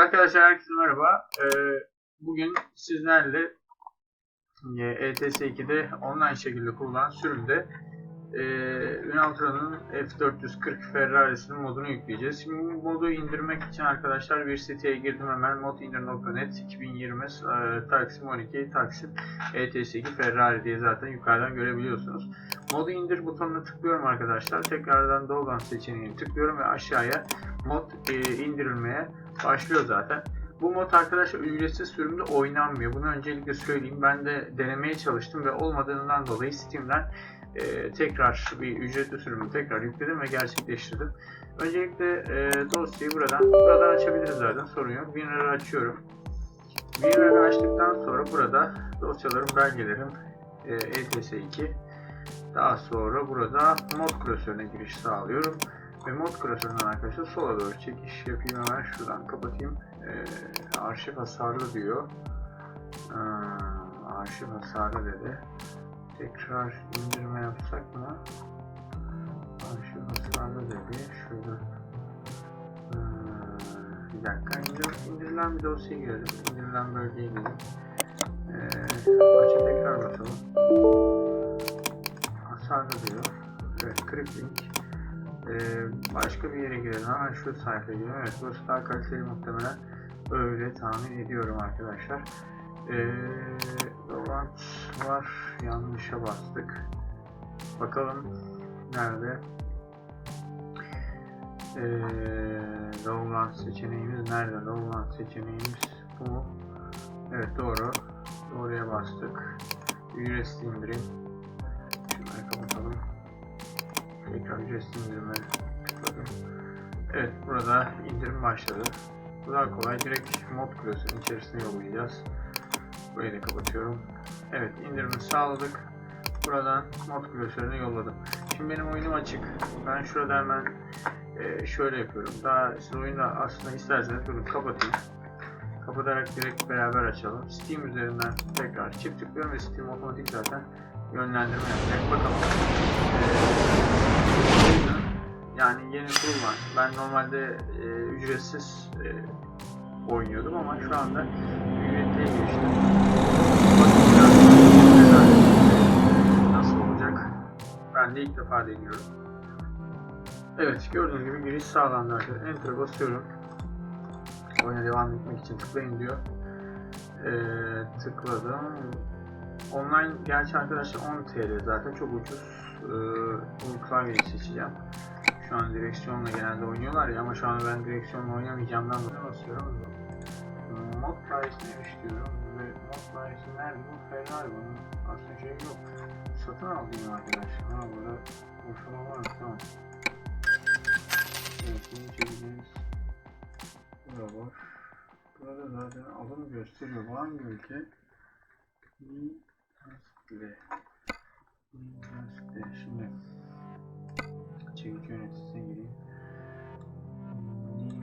arkadaşlar herkese merhaba. Ee, bugün sizlerle e, ETS 2'de online şekilde kurulan sürümde e, Ünal Turan'ın F440 Ferrari'sinin modunu yükleyeceğiz. Şimdi bu modu indirmek için arkadaşlar bir siteye girdim hemen modindir.net 2020 e, Taksim 12 Taksim ETS 2 Ferrari diye zaten yukarıdan görebiliyorsunuz. Modu indir butonuna tıklıyorum arkadaşlar. Tekrardan Dogan seçeneğini tıklıyorum ve aşağıya mod e, indirilmeye başlıyor zaten. Bu mod arkadaşlar ücretsiz sürümde oynanmıyor. Bunu öncelikle söyleyeyim. Ben de denemeye çalıştım ve olmadığından dolayı Steam'den e, tekrar bir ücretli sürümü tekrar yükledim ve gerçekleştirdim. Öncelikle e, dosyayı buradan buradan açabiliriz zaten sorun yok. WinRAR'ı açıyorum. WinRAR'ı açtıktan sonra burada dosyalarım, belgelerim, e, ETS2 daha sonra burada mod klasörüne giriş sağlıyorum. Ve mod klasöründen arkadaşlar sola doğru çekiş yapayım hemen şuradan kapatayım. Ee, arşiv hasarlı diyor. Ee, arşiv hasarlı dedi. Tekrar indirme yapsak mı? Arşiv hasarlı dedi. Şurada. Ee, bir dakika indir, indirilen bir dosyaya girelim. İndirilen bölgeye girelim. Ee, açı tekrar basalım. Hasarlı diyor. Evet, crippling. Başka bir yere girelim. Hemen şu sayfaya girelim. Evet burası daha kaliteli muhtemelen. Öyle tahmin ediyorum arkadaşlar. Ee, var. Yanlışa bastık. Bakalım nerede? Ee, seçeneğimiz nerede? Dolant seçeneğimiz bu mu? Evet doğru. Doğruya bastık. Ücretsiz indirim. Şunları kapatalım. Tekrar ücretsiz indirime tıkladım. Evet burada indirim başladı. Bu daha kolay. Direkt mod klasörünün içerisine yollayacağız. Burayı da kapatıyorum. Evet indirimi sağladık. Buradan mod klasörüne yolladım. Şimdi benim oyunum açık. Ben şurada hemen e, şöyle yapıyorum. Daha siz oyunu aslında isterseniz bunu kapatayım. Kapatarak direkt beraber açalım. Steam üzerinden tekrar çift tıklıyorum ve Steam otomatik zaten yönlendirme yapacak. Bakalım. Ee, yani yeni kurulan. Ben normalde e, ücretsiz e, oynuyordum ama şu anda ücretliye geçtim. Biraz nasıl olacak? Ben de ilk defa deniyorum. Evet gördüğünüz gibi giriş sağlandı arkadaşlar. Enter basıyorum. Oyuna devam etmek için tıklayın diyor. Ee, tıkladım. Online gerçi arkadaşlar 10 TL zaten çok ucuz. Ee, bunu klavyeyi seçeceğim. Şu an direksiyonla genelde oynuyorlar ya ama şu an ben direksiyonla oynamayacağımdan dolayı basıyorum. Mod price neymiş diyorum ve mod price nerede bu Ferrari bunun aslında şey yok. Satın aldığım arkadaşlar. Ha burada boşalma var tamam. Evet bunu çekeceğiz. Burada var. Burada zaten alım gösteriyor. Bu hangi ülke? Üniversite. Şimdi çekici yöneticisine gireyim.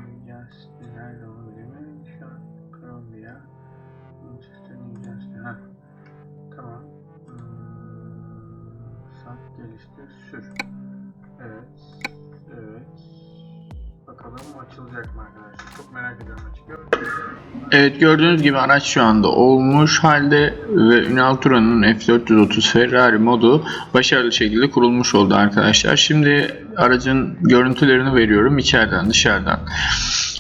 Üniversite nerede onu bilemedim şu an. Columbia. Manchester Üniversite. Ha. Tamam. Hmm, sat geliştir sür. Evet. Evet. Bakalım açılacak mı arkadaşlar? Çok merak ediyorum açıkçası. Evet gördüğünüz gibi araç şu anda olmuş halde ve Ünal Turan'ın F430 Ferrari modu başarılı şekilde kurulmuş oldu arkadaşlar. Şimdi aracın görüntülerini veriyorum içeriden dışarıdan.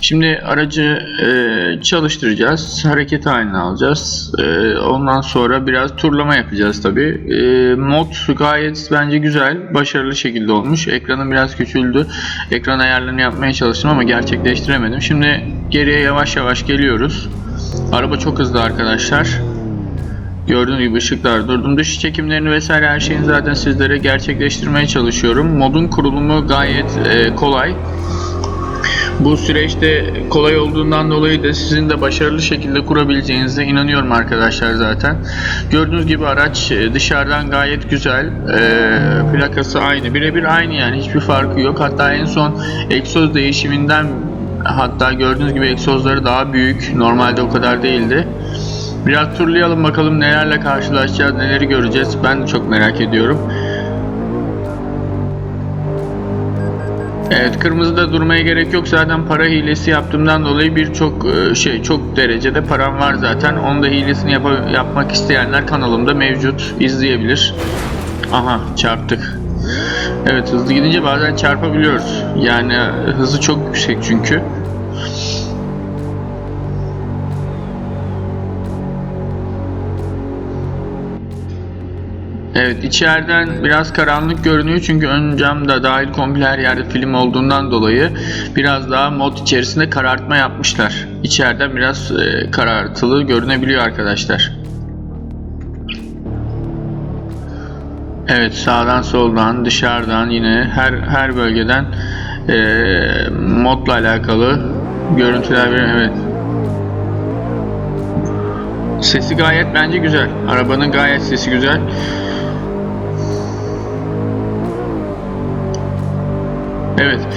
Şimdi aracı e, çalıştıracağız. Hareket haline alacağız. E, ondan sonra biraz turlama yapacağız tabi. E, mod gayet bence güzel. Başarılı şekilde olmuş. Ekranım biraz küçüldü. Ekran ayarlarını yapmaya çalıştım ama gerçekleştiremedim. Şimdi geriye yavaş yavaş geliyoruz. Araba çok hızlı arkadaşlar. Gördüğünüz gibi ışıklar durdum. Dış çekimlerini vesaire her şeyini zaten sizlere gerçekleştirmeye çalışıyorum. Modun kurulumu gayet e, kolay. Bu süreçte kolay olduğundan dolayı da sizin de başarılı şekilde kurabileceğinize inanıyorum arkadaşlar zaten. Gördüğünüz gibi araç e, dışarıdan gayet güzel. E, plakası aynı. Birebir aynı yani hiçbir farkı yok. Hatta en son egzoz değişiminden hatta gördüğünüz gibi egzozları daha büyük. Normalde o kadar değildi. Biraz turlayalım bakalım nelerle karşılaşacağız, neleri göreceğiz. Ben de çok merak ediyorum. Evet kırmızıda durmaya gerek yok zaten para hilesi yaptığımdan dolayı birçok e, şey çok derecede param var zaten onu da hilesini yapa- yapmak isteyenler kanalımda mevcut izleyebilir. Aha çarptık. Evet hızlı gidince bazen çarpabiliyoruz yani e, hızı çok yüksek çünkü. Evet içeriden biraz karanlık görünüyor çünkü ön cam da dahil komple her yerde film olduğundan dolayı biraz daha mod içerisinde karartma yapmışlar. İçeriden biraz e, karartılı görünebiliyor arkadaşlar. Evet sağdan soldan dışarıdan yine her her bölgeden e, modla alakalı görüntüler veriyor. Evet. Sesi gayet bence güzel. Arabanın gayet sesi güzel. Evet.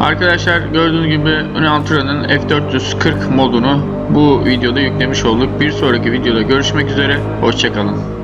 Arkadaşlar gördüğünüz gibi Unaltra'nın F440 modunu bu videoda yüklemiş olduk. Bir sonraki videoda görüşmek üzere. Hoşçakalın.